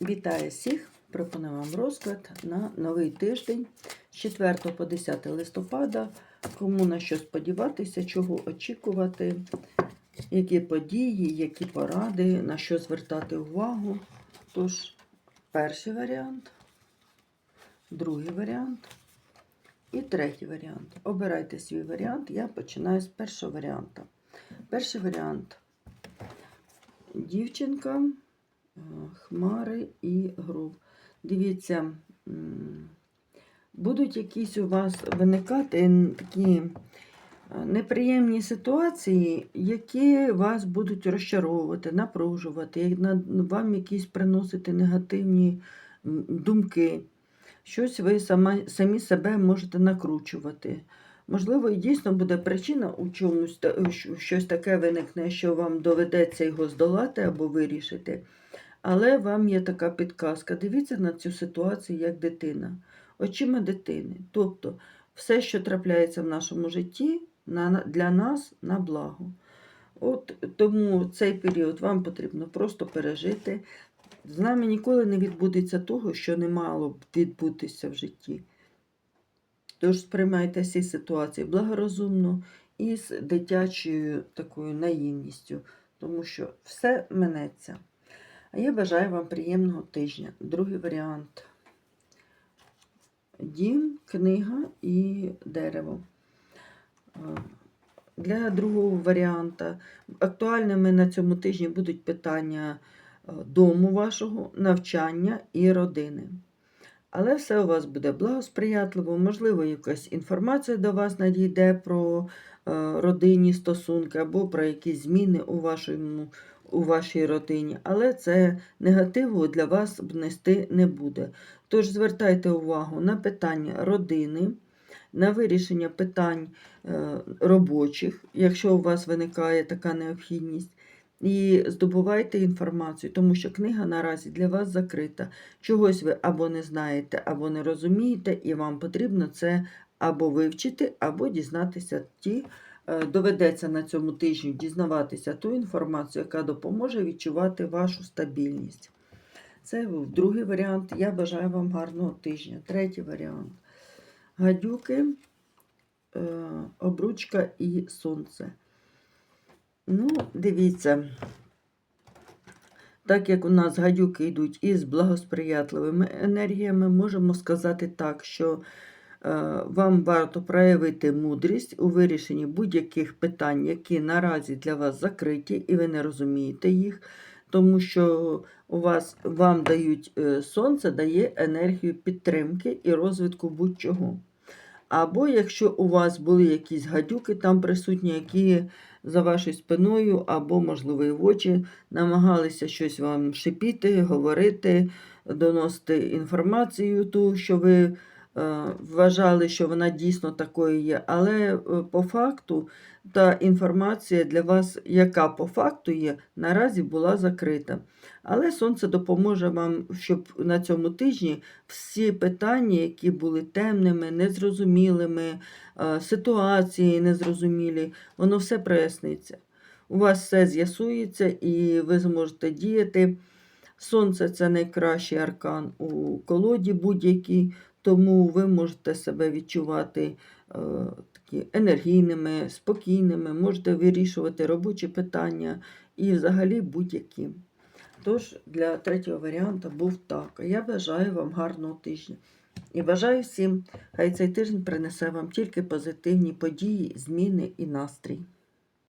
Вітаю всіх! Пропоную вам розклад на новий тиждень з 4 по 10 листопада. Кому на що сподіватися, чого очікувати, які події, які поради, на що звертати увагу. Тож, перший варіант, другий варіант і третій варіант. Обирайте свій варіант. Я починаю з першого варіанта. Перший варіант. Дівчинка. Е, Хмари і гру. Дивіться, будуть якісь у вас виникати такі е, неприємні ситуації, які вас будуть розчаровувати, напружувати, вам якісь приносити негативні думки. Щось ви сама, самі себе можете накручувати. Можливо, і дійсно буде причина у чомусь, щось таке виникне, що вам доведеться його здолати або вирішити. Але вам є така підказка. Дивіться на цю ситуацію як дитина, очима дитини. Тобто, все, що трапляється в нашому житті, для нас на благо. От тому цей період вам потрібно просто пережити. З нами ніколи не відбудеться того, що не мало б відбутися в житті. Тож сприймайте всі ситуації благорозумно і з дитячою такою наївністю, тому що все минеться. А я бажаю вам приємного тижня. Другий варіант. Дім, книга і дерево. Е, Для другого варіанта актуальними на цьому тижні будуть питання е, дому вашого, навчання і родини. Але все у вас буде благосприятливо, можливо, якась інформація до вас надійде про родинні стосунки або про якісь зміни у вашому у вашій родині, але це негативу для вас внести не буде. Тож звертайте увагу на питання родини, на вирішення питань е, робочих, якщо у вас виникає така необхідність. І здобувайте інформацію, тому що книга наразі для вас закрита. Чогось ви або не знаєте, або не розумієте, і вам потрібно це або вивчити, або дізнатися ті Е, доведеться на цьому тижні дізнаватися ту інформацію, яка допоможе відчувати вашу стабільність. Це був другий варіант. Я бажаю вам гарного тижня. Третій варіант. Гадюки, е, обручка і сонце. Ну, дивіться, так як у нас гадюки йдуть із благосприятливими енергіями, можемо сказати так, що вам варто проявити мудрість у вирішенні будь-яких питань, які наразі для вас закриті, і ви не розумієте їх, тому що у вас вам дають е, сонце, дає енергію підтримки і розвитку будь-чого. Або якщо у вас були якісь гадюки там присутні, які за вашою спиною, або, можливо, і в очі намагалися щось вам шипіти, говорити, доносити інформацію, ту, що ви. Е, вважали, що вона дійсно такою є, але е, по факту та інформація для вас, яка по факту є, наразі була закрита. Але сонце допоможе вам, щоб на цьому тижні всі питання, які були темними, незрозумілими, е, ситуації незрозумілі, воно все проясниться. У вас все з'ясується і ви зможете діяти. Сонце це найкращий аркан у колоді будь-якій, тому ви можете себе відчувати е, такі енергійними, спокійними, можете вирішувати робочі питання і взагалі будь-які. Тож, для третього варіанту був так. Я бажаю вам гарного тижня. І бажаю всім, хай цей тиждень принесе вам тільки позитивні події, зміни і настрій.